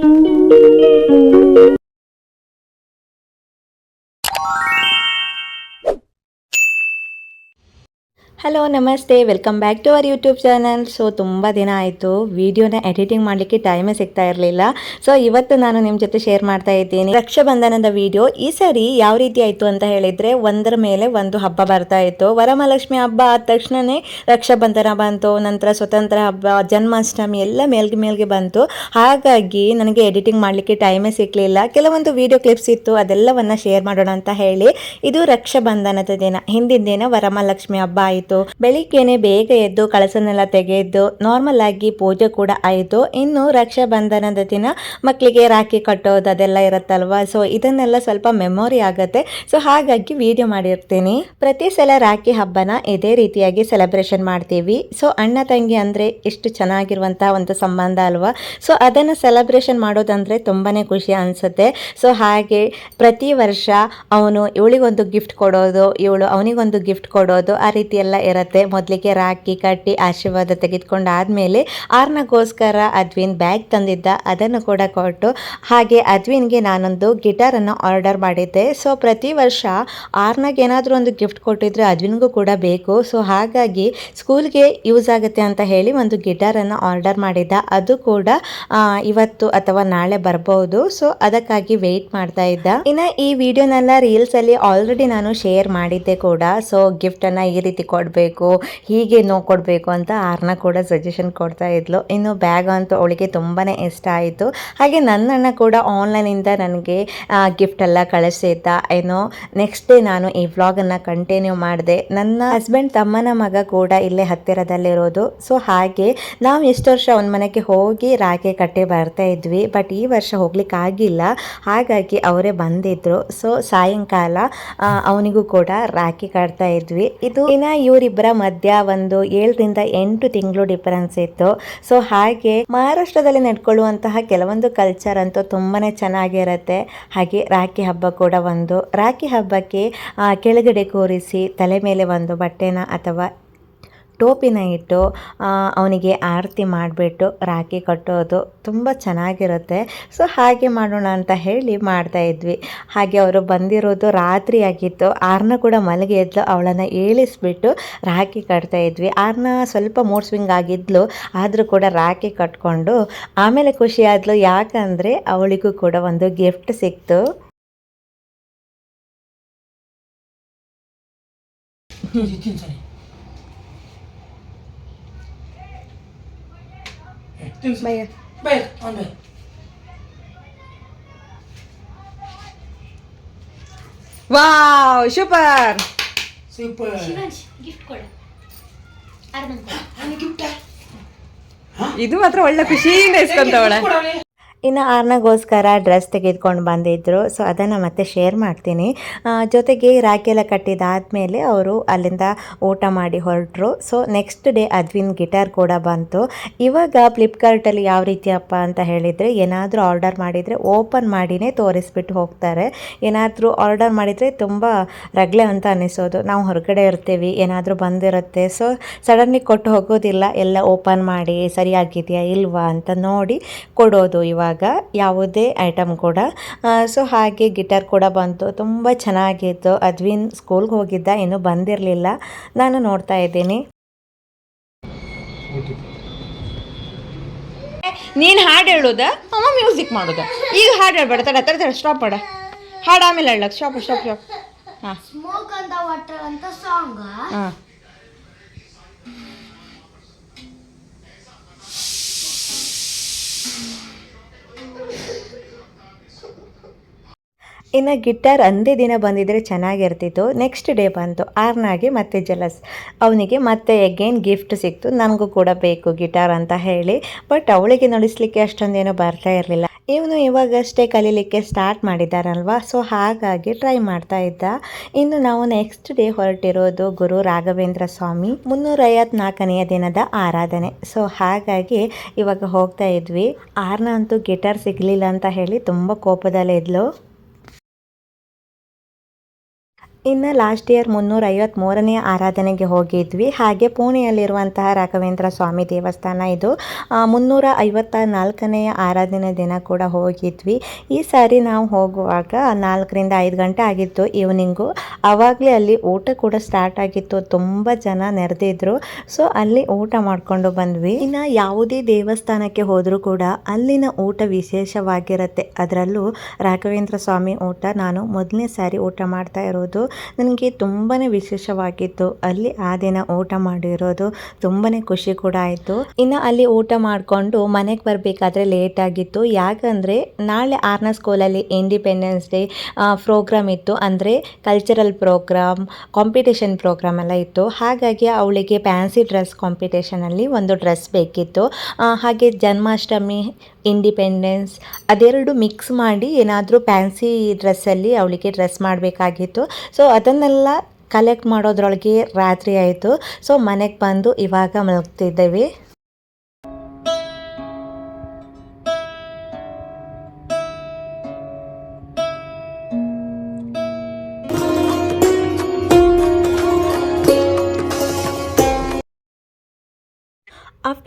Música hello ನಮಸ್ತೆ. Welcome back to our YouTube channel so ತುಂಬ ದಿನ ಆಯಿತು. ವಿಡಿಯೋನ ಎಡಿಟಿಂಗ್ ಮಾಡಲಿಕ್ಕೆ ಟೈಮೇ ಸಿಗ್ತಾ ಇರಲಿಲ್ಲ. ಸೊ ಇವತ್ತು ನಾನು ನಿಮ್ಮ ಜೊತೆ ಶೇರ್ ಮಾಡ್ತಾ ಇದ್ದೀನಿ. ರಕ್ಷಾಬಂಧನದ ವಿಡಿಯೋ ಈ ಸರಿ ಯಾವ ರೀತಿ ಆಯಿತು ಅಂತ ಹೇಳಿದರೆ, ಒಂದರ ಮೇಲೆ ಒಂದು ಹಬ್ಬ ಬರ್ತಾ ಇತ್ತು. ವರಮಹಾಲಕ್ಷ್ಮಿ ಹಬ್ಬ ಆದ ತಕ್ಷಣವೇ ರಕ್ಷಾಬಂಧನ ಬಂತು. ನಂತರ ಸ್ವತಂತ್ರ ಹಬ್ಬ, ಜನ್ಮಾಷ್ಟಮಿ ಎಲ್ಲ ಮೇಲ್ಗೆ ಮೇಲ್ಗೆ ಬಂತು. ಹಾಗಾಗಿ ನನಗೆ ಎಡಿಟಿಂಗ್ ಮಾಡಲಿಕ್ಕೆ ಟೈಮೇ ಸಿಗಲಿಲ್ಲ. ಕೆಲವೊಂದು ವಿಡಿಯೋ ಕ್ಲಿಪ್ಸ್ ಇತ್ತು. ಅದೆಲ್ಲವನ್ನು ಶೇರ್ ಮಾಡೋಣ ಅಂತ ಹೇಳಿ. ಇದು ರಕ್ಷಾಬಂಧನದ ದಿನ. ಹಿಂದಿನ ದಿನ ವರಮಹಾಲಕ್ಷ್ಮಿ ಹಬ್ಬ ಆಯಿತು. ಬೆಳಿಗ್ಗೆನೆ ಬೇಗ ಎದ್ದು ಕಳಸನೆಲ್ಲ ತೆಗೆದು ನಾರ್ಮಲ್ ಆಗಿ ಪೂಜೆ ಕೂಡ ಆಯಿತು. ಇನ್ನು ರಕ್ಷಾ ಬಂಧನದ ದಿನ ಮಕ್ಕಳಿಗೆ ರಾಖಿ ಕಟ್ಟೋದು ಅದೆಲ್ಲ ಇರುತ್ತಲ್ವಾ? ಸೊ ಇದನ್ನೆಲ್ಲ ಸ್ವಲ್ಪ ಮೆಮೊರಿ ಆಗುತ್ತೆ. ಸೊ ಹಾಗಾಗಿ ವಿಡಿಯೋ ಮಾಡಿರ್ತೀನಿ. ಪ್ರತಿ ಸಲ ರಾಖಿ ಹಬ್ಬನ ಇದೇ ರೀತಿಯಾಗಿ ಸೆಲೆಬ್ರೇಷನ್ ಮಾಡ್ತೀವಿ. ಸೊ ಅಣ್ಣ ತಂಗಿ ಅಂದರೆ ಎಷ್ಟು ಚೆನ್ನಾಗಿರುವಂತಹ ಒಂದು ಸಂಬಂಧ ಅಲ್ವಾ? ಸೊ ಅದನ್ನು ಸೆಲೆಬ್ರೇಷನ್ ಮಾಡೋದಂದ್ರೆ ತುಂಬಾನೇ ಖುಷಿ ಅನಿಸುತ್ತೆ. ಸೊ ಹಾಗೆ ಪ್ರತಿ ವರ್ಷ ಅವನು ಇವಳಿಗೊಂದು ಗಿಫ್ಟ್ ಕೊಡೋದು, ಇವಳು ಅವನಿಗೊಂದು ಗಿಫ್ಟ್ ಕೊಡೋದು, ಆ ರೀತಿ ಎಲ್ಲ ಇರುತ್ತೆ. ಮೊದಲಿಗೆ ರಾಖಿ ಕಟ್ಟಿ ಆಶೀರ್ವಾದ ತೆಗೆದುಕೊಂಡು ಆದಮೇಲೆ ಆರ್ನಗೋಸ್ಕರ ಅದ್ವಿನ್ ಬ್ಯಾಗ್ ತಂದಿದ್ದ, ಅದನ್ನು ಕೂಡ ಕೊಟ್ಟು ಹಾಗೆ ಅದ್ವಿನ್ಗೆ ನಾನೊಂದು ಗಿಟಾರನ್ನು ಆರ್ಡರ್ ಮಾಡಿದ್ದೆ. ಸೊ, ಪ್ರತಿ ವರ್ಷ ಆರ್ನಾಗೆ ಏನಾದರೂ ಒಂದು ಗಿಫ್ಟ್ ಕೊಟ್ಟಿದ್ರೆ ಅದ್ವಿನ್ಗೂ ಕೂಡ ಬೇಕು. ಸೊ, ಹಾಗಾಗಿ ಸ್ಕೂಲ್ಗೆ ಯೂಸ್ ಆಗುತ್ತೆ ಅಂತ ಹೇಳಿ ಒಂದು ಗಿಟಾರನ್ನು ಆರ್ಡರ್ ಮಾಡಿದ್ದ. ಅದು ಕೂಡ ಇವತ್ತು ಅಥವಾ ನಾಳೆ ಬರ್ಬೋದು. ಸೊ, ಅದಕ್ಕಾಗಿ ವೆಯ್ಟ್ ಮಾಡ್ತಾ ಇದ್ದ. ಇನ್ನು ಈ ವಿಡಿಯೋನೆಲ್ಲ ರೀಲ್ಸಲ್ಲಿ ಆಲ್ರೆಡಿ ನಾನು ಶೇರ್ ಮಾಡಿದ್ದೆ ಕೂಡ. ಸೊ, ಗಿಫ್ಟನ್ನು ಈ ರೀತಿ ಕೊಡಬೇಕು, ಹೀಗೆ ನೋ ಕೊಡಬೇಕು ಅಂತ ಆರ್ನ ಕೂಡ ಸಜೆಷನ್ ಕೊಡ್ತಾ ಇದ್ಲು. ಇನ್ನು ಬ್ಯಾಗ್ ಅಂತೂ ಅವಳಿಗೆ ತುಂಬಾ ಇಷ್ಟ ಆಯಿತು. ಹಾಗೆ ನನ್ನಣ್ಣ ಕೂಡ ಆನ್ಲೈನಿಂದ ನನಗೆ ಗಿಫ್ಟ್ ಎಲ್ಲ ಕಳಿಸಿದ್ದ ಏನೋ ನೆಕ್ಸ್ಟ್ ಡೇ ನಾನು ಈ ವ್ಲಾಗನ್ನು ಕಂಟಿನ್ಯೂ ಮಾಡಿದೆ. ನನ್ನ ಹಸ್ಬೆಂಡ್ ತಮ್ಮನ ಮಗ ಕೂಡ ಇಲ್ಲೇ ಹತ್ತಿರದಲ್ಲಿರೋದು. ಸೊ ಹಾಗೆ ನಾವು ಎಷ್ಟು ವರ್ಷ ಅವನ ಮನೆಗೆ ಹೋಗಿ ರಾಖಿ ಕಟ್ಟೆ ಬರ್ತಾ ಇದ್ವಿ. ಬಟ್ ಈ ವರ್ಷ ಹೋಗ್ಲಿಕ್ಕೆ ಆಗಿಲ್ಲ. ಹಾಗಾಗಿ ಅವರೇ ಬಂದಿದ್ರು. ಸೊ ಸಾಯಂಕಾಲ ಅವನಿಗೂ ಕೂಡ ರಾಖಿ ಕಟ್ತಾ ಇದ್ವಿ. ಇದು ಇನ್ನ ಇವರಿಬ್ಬರ ಮಧ್ಯ ಒಂದು ಏಳರಿಂದ ಎಂಟು ತಿಂಗಳು ಡಿಫರೆನ್ಸ್ ಇತ್ತು. ಸೊ ಹಾಗೆ ಮಹಾರಾಷ್ಟ್ರದಲ್ಲಿ ನಡ್ಕೊಳ್ಳುವಂತಹ ಕೆಲವೊಂದು ಕಲ್ಚರ್ ಅಂತೂ ತುಂಬಾನೇ ಚೆನ್ನಾಗಿರುತ್ತೆ. ಹಾಗೆ ರಾಖಿ ಹಬ್ಬ ಕೂಡ ಒಂದು. ರಾಖಿ ಹಬ್ಬಕ್ಕೆ ಕೆಳಗಡೆ ಕೂರಿಸಿ ತಲೆ ಮೇಲೆ ಒಂದು ಬಟ್ಟೆನ ಅಥವಾ ಟೋಪಿನ ಇಟ್ಟು ಅವನಿಗೆ ಆರತಿ ಮಾಡಿಬಿಟ್ಟು ರಾಖಿ ಕಟ್ಟೋದು ತುಂಬ ಚೆನ್ನಾಗಿರುತ್ತೆ. ಸೊ, ಹಾಗೆ ಮಾಡೋಣ ಅಂತ ಹೇಳಿ ಮಾಡ್ತಾ ಇದ್ವಿ. ಹಾಗೆ ಅವರು ಬಂದಿರೋದು ರಾತ್ರಿ ಆಗಿತ್ತು. ಆರ್ನ ಕೂಡ ಮಲಗಿ ಎದ್ಲು ಅವಳನ್ನು ಏಳಿಸ್ಬಿಟ್ಟು ರಾಖಿ ಕಟ್ತಾ ಇದ್ವಿ. ಆರ್ನ ಸ್ವಲ್ಪ ಮೂಡ್ ಸ್ವಿಂಗ್ ಆಗಿದ್ಲು, ಆದರೂ ಕೂಡ ರಾಖಿ ಕಟ್ಕೊಂಡು ಆಮೇಲೆ ಖುಷಿ ಯಾಕಂದರೆ ಅವಳಿಗೂ ಕೂಡ ಒಂದು ಗಿಫ್ಟ್ ಸಿಕ್ತು. ಭಯ ಭಯ ಅವ್ನು ಭಯ wow super super Shivansh gift ಕೊಡು ಗಿಫ್ಟ್ ಇದು ಮಾತ್ರ ಒಳ್ಳೆ ಖುಷಿಯಿಂದ ಇಸ್ಕೊಂತವಳೆ ಇನ್ನು ಆರ್ನಗೋಸ್ಕರ ಡ್ರೆಸ್ ತೆಗೆದುಕೊಂಡು ಬಂದಿದ್ದರು ಸೊ ಅದನ್ನು ಮತ್ತೆ ಶೇರ್ ಮಾಡ್ತೀನಿ. ಜೊತೆಗೆ ರಾಖಿ ಎಲ್ಲ ಕಟ್ಟಿದಾದಮೇಲೆ ಅವರು ಅಲ್ಲಿಂದ ಊಟ ಮಾಡಿ ಹೊರಟರು. So next day Advin guitar ಕೂಡ ಬಂತು. ಇವಾಗ ಫ್ಲಿಪ್ಕಾರ್ಟಲ್ಲಿ ಯಾವ ರೀತಿ ಅಪ್ಪ ಅಂತ ಹೇಳಿದರೆ, ಏನಾದರೂ ಆರ್ಡರ್ ಮಾಡಿದರೆ ಓಪನ್ ಮಾಡಿನೇ ತೋರಿಸ್ಬಿಟ್ಟು ಹೋಗ್ತಾರೆ. ಏನಾದರೂ ಆರ್ಡರ್ ಮಾಡಿದರೆ ತುಂಬ ರಗಳೆ ಅಂತ ಅನ್ನಿಸೋದು. ನಾವು ಹೊರಗಡೆ ಇರ್ತೀವಿ, ಏನಾದರೂ ಬಂದಿರುತ್ತೆ. ಸೊ ಸಡನ್ಲಿ ಕೊಟ್ಟು ಹೋಗೋದಿಲ್ಲ. ಎಲ್ಲ ಓಪನ್ ಮಾಡಿ, ಸರಿಯಾಗಿದೆಯಾ ಇಲ್ವಾ ಅಂತ ನೋಡಿ ಕೊಡೋದು ಇವಾಗ. ಯಾವುದೇ ಐಟಮ್ ಕೂಡ ಸೊ ಹಾಗೆ ಗಿಟಾರ್ ಕೂಡ ಬಂತು. ತುಂಬ ಚೆನ್ನಾಗಿತ್ತು. ಅದ್ವಿನ್ ಸ್ಕೂಲ್ಗೆ ಹೋಗಿದ್ದ ಇನ್ನೂ ಬಂದಿರಲಿಲ್ಲ. ನಾನು ನೋಡ್ತಾ ಇದ್ದೀನಿ. ನೀನು ಹಾಡು ಹೇಳೋದ? ಅಮ್ಮ ಮ್ಯೂಸಿಕ್ ಮಾಡೋದ. ಈಗ ಹಾಡು ಹೇಳ್ಬೇಡ ತಡ ತಡ ತಡ ಸ್ಟಾಪ್ ಮಾಡ. ಹಾಡು ಆಮೇಲೆ ಹೇಳಕ್ ಸ್ಟಾಪ್ ಸ್ಟಾಪ್ ಸ್ಟಾಪ್ ಹಾಂ. ಇನ್ನು ಗಿಟಾರ್ ಅಂದೇ ದಿನ ಬಂದಿದ್ರೆ ಚೆನ್ನಾಗಿರ್ತಿತ್ತು. ನೆಕ್ಸ್ಟ್ ಡೇ ಬಂತು. ಆರ್ನಾಗೆ ಮತ್ತೆ ಜಲಸ್. ಅವನಿಗೆ ಮತ್ತೆ ಅಗೇನ್ ಗಿಫ್ಟ್ ಸಿಕ್ತು. ನನಗೂ ಕೂಡ ಬೇಕು ಗಿಟಾರ್ ಅಂತ ಹೇಳಿ. ಬಟ್ ಅವಳಿಗೆ ನುಡಿಸ್ಲಿಕ್ಕೆ ಅಷ್ಟೊಂದೇನು ಬರ್ತಾ ಇರಲಿಲ್ಲ. ಇವನು ಇವಾಗಷ್ಟೇ ಕಲೀಲಿಕ್ಕೆ ಸ್ಟಾರ್ಟ್ ಮಾಡಿದ್ದಾರಲ್ವಾ ಸೊ ಹಾಗಾಗಿ ಟ್ರೈ ಮಾಡ್ತಾ ಇದ್ದ. ಇನ್ನು ನಾವು ನೆಕ್ಸ್ಟ್ ಡೇ ಹೊರಟಿರೋದು ಗುರು ರಾಘವೇಂದ್ರ ಸ್ವಾಮಿ ಮುನ್ನೂರ ಐವತ್ನಾಲ್ಕನೆಯ ದಿನದ ಆರಾಧನೆ. ಸೊ ಹಾಗಾಗಿ ಇವಾಗ ಹೋಗ್ತಾ ಇದ್ವಿ. ಆರ್ನ ಅಂತೂ ಗಿಟಾರ್ ಸಿಗಲಿಲ್ಲ ಅಂತ ಹೇಳಿ ತುಂಬ ಕೋಪದಲ್ಲೇ ಇದ್ಲು ಇನ್ನು ಲಾಸ್ಟ್ ಇಯರ್ ಮುನ್ನೂರ ಐವತ್ತ್ಮೂರನೇ ಆರಾಧನೆಗೆ ಹೋಗಿದ್ವಿ. ಹಾಗೆ ಪುಣೆಯಲ್ಲಿರುವಂತಹ ರಾಘವೇಂದ್ರ ಸ್ವಾಮಿ ದೇವಸ್ಥಾನ ಇದು. ಮುನ್ನೂರ ಐವತ್ತ ನಾಲ್ಕನೆಯ ಆರಾಧನೆ ದಿನ ಕೂಡ ಹೋಗಿದ್ವಿ. ಈ ಸಾರಿ ನಾವು ಹೋಗುವಾಗ ನಾಲ್ಕರಿಂದ ಐದು ಗಂಟೆ ಆಗಿತ್ತು ಈವ್ನಿಂಗು ಆವಾಗಲೇ ಅಲ್ಲಿ ಊಟ ಕೂಡ ಸ್ಟಾರ್ಟ್ ಆಗಿತ್ತು. ತುಂಬ ಜನ ನೆರೆದಿದ್ರು. ಸೊ ಅಲ್ಲಿ ಊಟ ಮಾಡಿಕೊಂಡು ಬಂದ್ವಿ. ಇನ್ನು ಯಾವುದೇ ದೇವಸ್ಥಾನಕ್ಕೆ ಹೋದರೂ ಕೂಡ ಅಲ್ಲಿನ ಊಟ ವಿಶೇಷವಾಗಿರುತ್ತೆ. ಅದರಲ್ಲೂ ರಾಘವೇಂದ್ರ ಸ್ವಾಮಿ ಊಟ. ನಾನು ಮೊದಲನೇ ಸಾರಿ ಊಟ ಮಾಡ್ತಾ ಇರೋದು. ನನಗೆ ತುಂಬಾ ವಿಶೇಷವಾಗಿತ್ತು. ಅಲ್ಲಿ ಆ ದಿನ ಊಟ ಮಾಡಿರೋದು ತುಂಬಾ ಖುಷಿ ಕೂಡ ಆಯಿತು. ಇನ್ನು ಅಲ್ಲಿ ಊಟ ಮಾಡಿಕೊಂಡು ಮನೆಗೆ ಬರಬೇಕಾದ್ರೆ ಲೇಟ್ ಆಗಿತ್ತು. ಯಾಕಂದರೆ ನಾಳೆ ಆರ್ನ ಸ್ಕೂಲಲ್ಲಿ ಇಂಡಿಪೆಂಡೆನ್ಸ್ ಡೇ ಪ್ರೋಗ್ರಾಮ್ ಇತ್ತು. ಅಂದರೆ ಕಲ್ಚರಲ್ ಪ್ರೋಗ್ರಾಮ್ ಕಾಂಪಿಟೇಷನ್ ಪ್ರೋಗ್ರಾಮ್ ಎಲ್ಲ ಇತ್ತು. ಹಾಗಾಗಿ ಅವಳಿಗೆ ಫ್ಯಾನ್ಸಿ ಡ್ರೆಸ್ ಕಾಂಪಿಟೇಷನಲ್ಲಿ ಒಂದು ಡ್ರೆಸ್ ಬೇಕಿತ್ತು. ಹಾಗೆ ಜನ್ಮಾಷ್ಟಮಿ ಇಂಡಿಪೆಂಡೆನ್ಸ್ ಅದೆರಡು ಮಿಕ್ಸ್ ಮಾಡಿ ಏನಾದರೂ ಫ್ಯಾನ್ಸಿ ಡ್ರೆಸ್ಸಲ್ಲಿ ಅವಳಿಗೆ ಡ್ರೆಸ್ ಮಾಡಬೇಕಾಗಿತ್ತು. ಸೊ ಅದನ್ನೆಲ್ಲ ಕಲೆಕ್ಟ್ ಮಾಡೋದ್ರೊಳಗೆ ರಾತ್ರಿ ಆಯಿತು. ಸೊ ಮನೆಗೆ ಬಂದು ಇವಾಗ ಮಲಗ್ತಿದ್ದೇವೆ.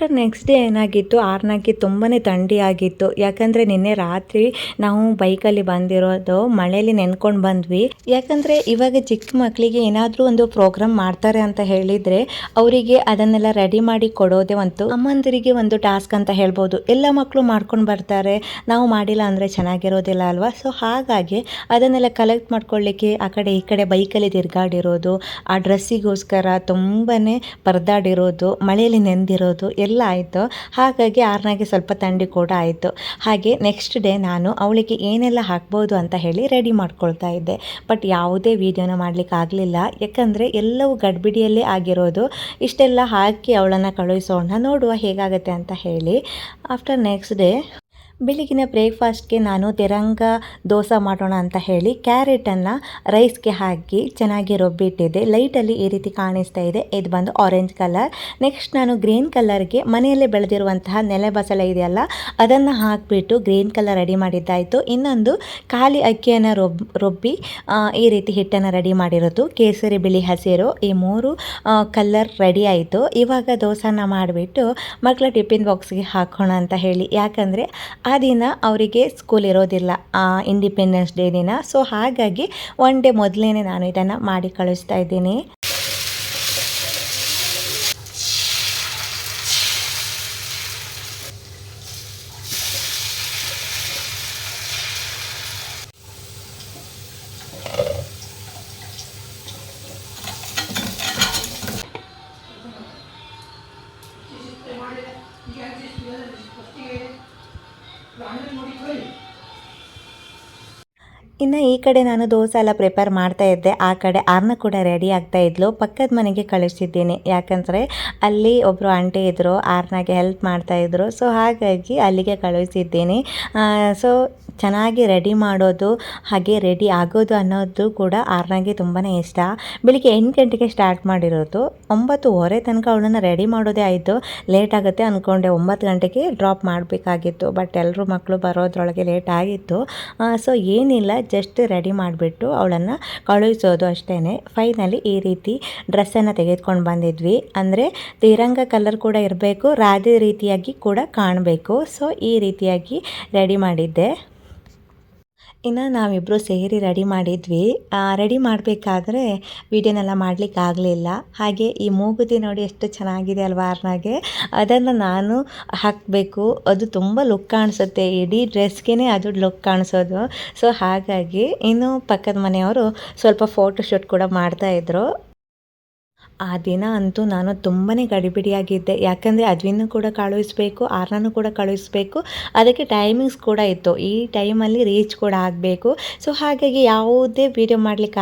ಆಫ್ಟರ್ ನೆಕ್ಸ್ಟ್ ಡೇ ಏನಾಗಿತ್ತು? ಆರ್ನಾಕಿ ತುಂಬಾ ಥಂಡಿ ಆಗಿತ್ತು. ಯಾಕಂದರೆ ನಿನ್ನೆ ರಾತ್ರಿ ನಾವು ಬೈಕಲ್ಲಿ ಬಂದಿರೋದು ಮಳೆಯಲ್ಲಿ ನೆನ್ಕೊಂಡು ಬಂದ್ವಿ. ಯಾಕಂದರೆ ಇವಾಗ ಚಿಕ್ಕ ಮಕ್ಕಳಿಗೆ ಏನಾದರೂ ಒಂದು ಪ್ರೋಗ್ರಾಮ್ ಮಾಡ್ತಾರೆ ಅಂತ ಹೇಳಿದರೆ ಅವರಿಗೆ ಅದನ್ನೆಲ್ಲ ರೆಡಿ ಮಾಡಿ ಕೊಡೋದೇ ಒಂದು ಅಮ್ಮಂದಿರಿಗೆ ಒಂದು ಟಾಸ್ಕ್ ಅಂತ ಹೇಳ್ಬೋದು. ಎಲ್ಲ ಮಕ್ಕಳು ಮಾಡ್ಕೊಂಡು ಬರ್ತಾರೆ. ನಾವು ಮಾಡಿಲ್ಲ ಅಂದರೆ ಚೆನ್ನಾಗಿರೋದಿಲ್ಲ ಅಲ್ವಾ? ಸೊ ಹಾಗಾಗಿ ಅದನ್ನೆಲ್ಲ ಕಲೆಕ್ಟ್ ಮಾಡ್ಕೊಳ್ಳಿಕ್ಕೆ ಆ ಕಡೆ ಈ ಕಡೆ ಬೈಕಲ್ಲಿ ತಿರುಗಾಡಿರೋದು, ಆ ಡ್ರೆಸ್ಸಿಗೋಸ್ಕರ ತುಂಬಾ ಪರದಾಡಿರೋದು, ಮಳೆಯಲ್ಲಿ ನೆಂದಿರೋದು ಎಲ್ಲ ಆಯಿತು. ಹಾಗಾಗಿ ಆರ್ನಾಗೆ ಸ್ವಲ್ಪ ಥಂಡಿ ಕೂಡ ಆಯಿತು. ಹಾಗೆ ನೆಕ್ಸ್ಟ್ ಡೇ ನಾನು ಅವಳಿಗೆ ಏನೆಲ್ಲ ಹಾಕ್ಬೋದು ಅಂತ ಹೇಳಿ ರೆಡಿ ಮಾಡ್ಕೊಳ್ತಾ ಇದ್ದೆ. ಬಟ್ ಯಾವುದೇ ವೀಡಿಯೋನ ಮಾಡಲಿಕ್ಕೆ ಆಗಲಿಲ್ಲ. ಯಾಕಂದರೆ ಎಲ್ಲವೂ ಗಡ್ಬಿಡಿಯಲ್ಲೇ ಆಗಿರೋದು. ಇಷ್ಟೆಲ್ಲ ಹಾಕಿ ಅವಳನ್ನು ಕಳುಹಿಸೋಣ, ನೋಡುವ ಹೇಗಾಗುತ್ತೆ ಅಂತ ಹೇಳಿ. ಆಫ್ಟರ್ ನೆಕ್ಸ್ಟ್ ಡೇ ಬೆಳಗಿನ ಬ್ರೇಕ್ಫಾಸ್ಟ್ಗೆ ನಾನು ತಿರಂಗ ದೋಸೆ ಮಾಡೋಣ ಅಂತ ಹೇಳಿ ಕ್ಯಾರೆಟನ್ನು ರೈಸ್ಗೆ ಹಾಕಿ ಚೆನ್ನಾಗಿ ರುಬ್ಬಿಟ್ಟಿದ್ದೆ. ಲೈಟಲ್ಲಿ ಈ ರೀತಿ ಕಾಣಿಸ್ತಾ ಇದೆ. ಇದು ಬಂದು ಆರೆಂಜ್ ಕಲರ್. ನೆಕ್ಸ್ಟ್ ನಾನು ಗ್ರೀನ್ ಕಲರ್ಗೆ ಮನೆಯಲ್ಲೇ ಬೆಳೆದಿರುವಂತಹ ನೆಲೆ ಬಸಳೆ ಇದೆಯಲ್ಲ, ಅದನ್ನು ಹಾಕಿಬಿಟ್ಟು ಗ್ರೀನ್ ಕಲರ್ ರೆಡಿ ಮಾಡಿದ್ದಾಯಿತು. ಇನ್ನೊಂದು ಖಾಲಿ ಅಕ್ಕಿಯನ್ನು ರುಬ್, ರುಬ್ಬಿ ಈ ರೀತಿ ಹಿಟ್ಟನ್ನು ರೆಡಿ ಮಾಡಿರೋದು. ಕೇಸರಿ, ಬಿಳಿ ಹಸಿರು ಈ ಮೂರು ಕಲರ್ ರೆಡಿ ಆಯಿತು. ಇವಾಗ ದೋಸೆನ ಮಾಡಿಬಿಟ್ಟು ಮಕ್ಕಳ ಟಿಫಿನ್ ಬಾಕ್ಸ್ಗೆ ಹಾಕೋಣ ಅಂತ ಹೇಳಿ. ಯಾಕಂದರೆ ಆ ದಿನ ಅವರಿಗೆ ಸ್ಕೂಲ್ ಇರೋದಿಲ್ಲ ಇಂಡಿಪೆಂಡೆನ್ಸ್ ಡೇ ದಿನ. ಸೊ ಹಾಗಾಗಿ ಒನ್ ಡೇ ಮೊದಲೇನೆ ನಾನು ಇದನ್ನು ಮಾಡಿ ಕಳಿಸ್ತಾ ಇದ್ದೀನಿ. ಇನ್ನು ಈ ಕಡೆ ನಾನು ದೋಸೆ ಎಲ್ಲ ಪ್ರಿಪೇರ್ ಮಾಡ್ತಾ ಇದ್ದೆ. ಆ ಕಡೆ ಆರ್ನ ಕೂಡ ರೆಡಿ ಆಗ್ತಾ ಇದ್ಲು. ಪಕ್ಕದ ಮನೆಗೆ ಕಳಿಸಿದ್ದೀನಿ ಯಾಕಂದರೆ ಅಲ್ಲಿ ಒಬ್ಬರು ಆಂಟಿ ಇದ್ದರು ಆರ್ನಾಗೆ ಹೆಲ್ಪ್ ಮಾಡ್ತಾ ಇದ್ರು. ಸೊ ಹಾಗಾಗಿ ಅಲ್ಲಿಗೆ ಕಳುಹಿಸಿದ್ದೀನಿ ಸೊ ಚೆನ್ನಾಗಿ ರೆಡಿ ಮಾಡೋದು, ಹಾಗೆ ರೆಡಿ ಆಗೋದು ಅನ್ನೋದು ಕೂಡ ಆರ್ನಾಗೆ ತುಂಬಾ ಇಷ್ಟ. ಬೆಳಿಗ್ಗೆ ಎಂಟು ಗಂಟೆಗೆ ಸ್ಟಾರ್ಟ್ ಮಾಡಿರೋದು. ಒಂಬತ್ತುವರೆ ತನಕ ಅವಳನ್ನು ರೆಡಿ ಮಾಡೋದೇ ಆಯಿತು. ಲೇಟ್ ಆಗುತ್ತೆ ಅಂದ್ಕೊಂಡೆ ಒಂಬತ್ತು ಗಂಟೆಗೆ ಡ್ರಾಪ್ ಮಾಡಬೇಕಾಗಿತ್ತು. ಬಟ್ ಎಲ್ಲರೂ ಮಕ್ಕಳು ಬರೋದ್ರೊಳಗೆ ಲೇಟ್ ಆಗಿತ್ತು. ಸೊ ಏನಿಲ್ಲ ಜಸ್ಟ್ ರೆಡಿ ಮಾಡಿಬಿಟ್ಟು ಅವಳನ್ನು ಕಳುಹಿಸೋದು ಅಷ್ಟೇ ಫೈನಲಿ ಈ ರೀತಿ ಡ್ರೆಸ್ಸನ್ನು ತೆಗೆದುಕೊಂಡು ಬಂದಿದ್ವಿ. ಅಂದರೆ ತಿರಂಗ ಕಲರ್ ಕೂಡ ಇರಬೇಕು, ರಾಧೆ ರೀತಿಯಾಗಿ ಕೂಡ ಕಾಣಬೇಕು. ಸೊ ಈ ರೀತಿಯಾಗಿ ರೆಡಿ ಮಾಡಿದ್ದೆ. ಇನ್ನು ನಾವಿಬ್ಬರು ಸೇರಿ ರೆಡಿ ಮಾಡಿದ್ವಿ. ರೆಡಿ ಮಾಡಬೇಕಾದ್ರೆ ವೀಡಿಯೋನೆಲ್ಲ ಮಾಡಲಿಕ್ಕೆ ಆಗಲಿಲ್ಲ. ಹಾಗೆ ಈ ಮೂಗುತಿ ನೋಡಿ ಎಷ್ಟು ಚೆನ್ನಾಗಿದೆ ಅಲ್ವಾ ಅರ್ನಾಗೆ? ಅದನ್ನು ನಾನು ಹಾಕಬೇಕು. ಅದು ತುಂಬ ಲುಕ್ ಕಾಣಿಸುತ್ತೆ. ಇಡೀ ಡ್ರೆಸ್ಗೆ ಅದು ಲುಕ್ ಕಾಣಿಸೋದು. ಸೊ, ಹಾಗಾಗಿ ಇನ್ನು ಪಕ್ಕದ ಮನೆಯವರು ಸ್ವಲ್ಪ ಫೋಟೋ ಶೂಟ್ ಕೂಡ ಮಾಡ್ತಾಯಿದ್ರು ಆ ದಿನ ಅಂತೂ ನಾನು ತುಂಬಾ ಗಡಿಬಿಡಿಯಾಗಿದ್ದೆ. ಯಾಕಂದರೆ ಅದ್ವಿನೂ ಕೂಡ ಕಳುಹಿಸ್ಬೇಕು ಆರ್ನೂ ಕೂಡ ಕಳುಹಿಸ್ಬೇಕು. ಅದಕ್ಕೆ ಟೈಮಿಂಗ್ಸ್ ಕೂಡ ಇತ್ತು. ಈ ಟೈಮಲ್ಲಿ ರೀಚ್ ಕೂಡ ಆಗಬೇಕು. ಸೊ ಹಾಗಾಗಿ ಯಾವುದೇ ವೀಡಿಯೋ ಮಾಡಲಿಕ್ಕೆ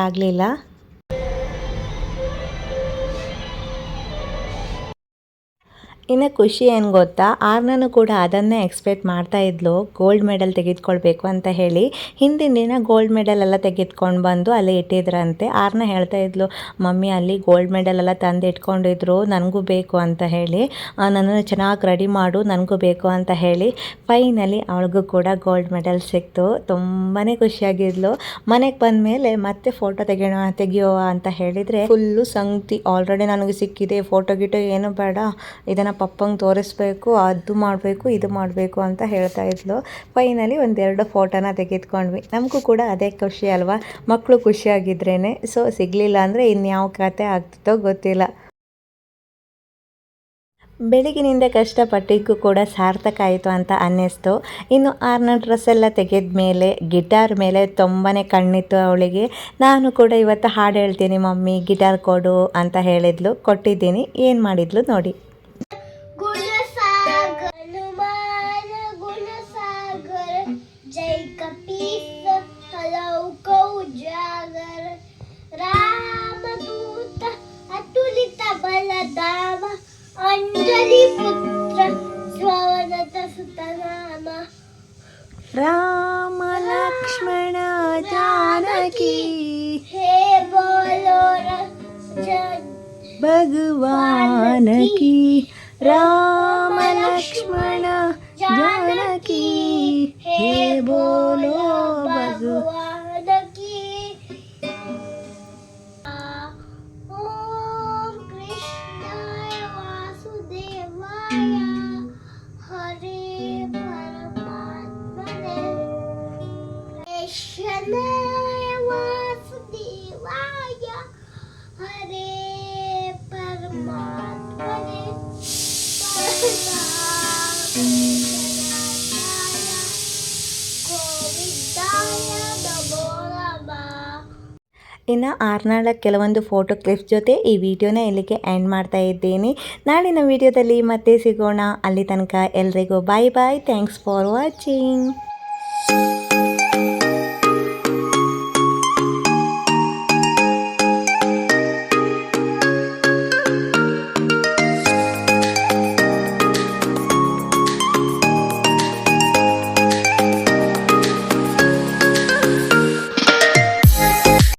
ಇನ್ನು ಖುಷಿ ಏನು ಗೊತ್ತಾ? ಆರ್ನನು ಕೂಡ ಅದನ್ನೇ ಎಕ್ಸ್ಪೆಕ್ಟ್ ಮಾಡ್ತಾ ಇದ್ಲು. ಗೋಲ್ಡ್ ಮೆಡಲ್ ತೆಗೆದುಕೊಳ್ಬೇಕು ಅಂತ ಹೇಳಿ. ಹಿಂದಿನ ದಿನ ಗೋಲ್ಡ್ ಮೆಡಲ್ ಎಲ್ಲ ತೆಗೆದುಕೊಂಡು ಬಂದು ಅಲ್ಲಿ ಇಟ್ಟಿದ್ರಂತೆ. ಆರ್ನ ಹೇಳ್ತಾ ಇದ್ಲು, ಮಮ್ಮಿ, ಅಲ್ಲಿ ಗೋಲ್ಡ್ ಮೆಡಲ್ ಎಲ್ಲ ತಂದು ಇಟ್ಕೊಂಡಿದ್ರು, ನನಗೂ ಬೇಕು ಅಂತ ಹೇಳಿ. ನನ್ನನ್ನು ಚೆನ್ನಾಗಿ ರೆಡಿ ಮಾಡು, ನನಗೂ ಬೇಕು ಅಂತ ಹೇಳಿ. ಫೈನಲಿ ಅವಳಿಗೂ ಕೂಡ ಗೋಲ್ಡ್ ಮೆಡಲ್ ಸಿಕ್ತು. ತುಂಬಾ ಖುಷಿಯಾಗಿದ್ಲು. ಮನೆಗೆ ಬಂದ ಮೇಲೆ ಮತ್ತೆ ಫೋಟೋ ತೆಗೆಯೋಣ ತೆಗಿಯೋ ಅಂತ ಹೇಳಿದರೆ ಫುಲ್ಲು ಸಂಗತಿ ಆಲ್ರೆಡಿ ನನಗೆ ಸಿಕ್ಕಿದೆ. ಫೋಟೋ ಗಿಟೋ, ಏನು ಬೇಡ. ಇದನ್ನು ಪಪ್ಪಂಗೆ ತೋರಿಸ್ಬೇಕು, ಅದು ಮಾಡಬೇಕು, ಇದು ಮಾಡಬೇಕು ಅಂತ ಹೇಳ್ತಾ ಇದ್ಲು. ಫೈನಲಿ ಒಂದೆರಡು ಫೋಟೋನ ತೆಗೆದುಕೊಂಡ್ವಿ. ನಮಗೂ ಕೂಡ ಅದೇ ಖುಷಿ ಅಲ್ವಾ? ಮಕ್ಕಳು ಖುಷಿಯಾಗಿದ್ರೇ ಸೊ ಸಿಗಲಿಲ್ಲ ಅಂದರೆ ಇನ್ಯಾವ ಕತೆ ಆಗ್ತಿತ್ತೋ ಗೊತ್ತಿಲ್ಲ. ಬೆಳಗಿನಿಂದ ಕಷ್ಟಪಟ್ಟಿದ್ದಕ್ಕೂ ಕೂಡ ಸಾರ್ಥಕ ಆಯಿತು ಅಂತ ಅನ್ನಿಸ್ತು. ಇನ್ನು ಆರ್ನ ಡ್ರೆಸ್ ಎಲ್ಲ ತೆಗೆದ ಮೇಲೆ, ಗಿಟಾರ್ ಮೇಲೆ ತುಂಬಾ ಕಣ್ಣಿತ್ತು ಅವಳಿಗೆ. ನಾನು ಕೂಡ ಇವತ್ತು ಹಾಡು ಹೇಳ್ತೀನಿ ಮಮ್ಮಿ, ಗಿಟಾರ್ ಕೊಡು ಅಂತ ಹೇಳಿದ್ಲು. ಕೊಟ್ಟಿದ್ದೀನಿ. ಏನು ಮಾಡಿದ್ಲು ನೋಡಿ. दाम अञ्जलिपुत्र स्ववदतसुतनाम राम लक्ष्मण जानकी हे बोलो भगवान की राम लक्ष्मण जानकी हे बोलो भगवान ಇನ್ನು ಆರ್ನಾಳ ಕೆಲವೊಂದು ಫೋಟೋ ಕ್ಲಿಪ್ಸ್ ಜೊತೆ ಈ ವಿಡಿಯೋನ ಇಲ್ಲಿಗೆ ಎಂಡ್ ಮಾಡ್ತಾ ಇದ್ದೀನಿ. ನಾಳಿನ ವಿಡಿಯೋದಲ್ಲಿ ಮತ್ತೆ ಸಿಗೋಣ. ಅಲ್ಲಿ ತನಕ ಎಲ್ರಿಗೂ bye bye thanks for watching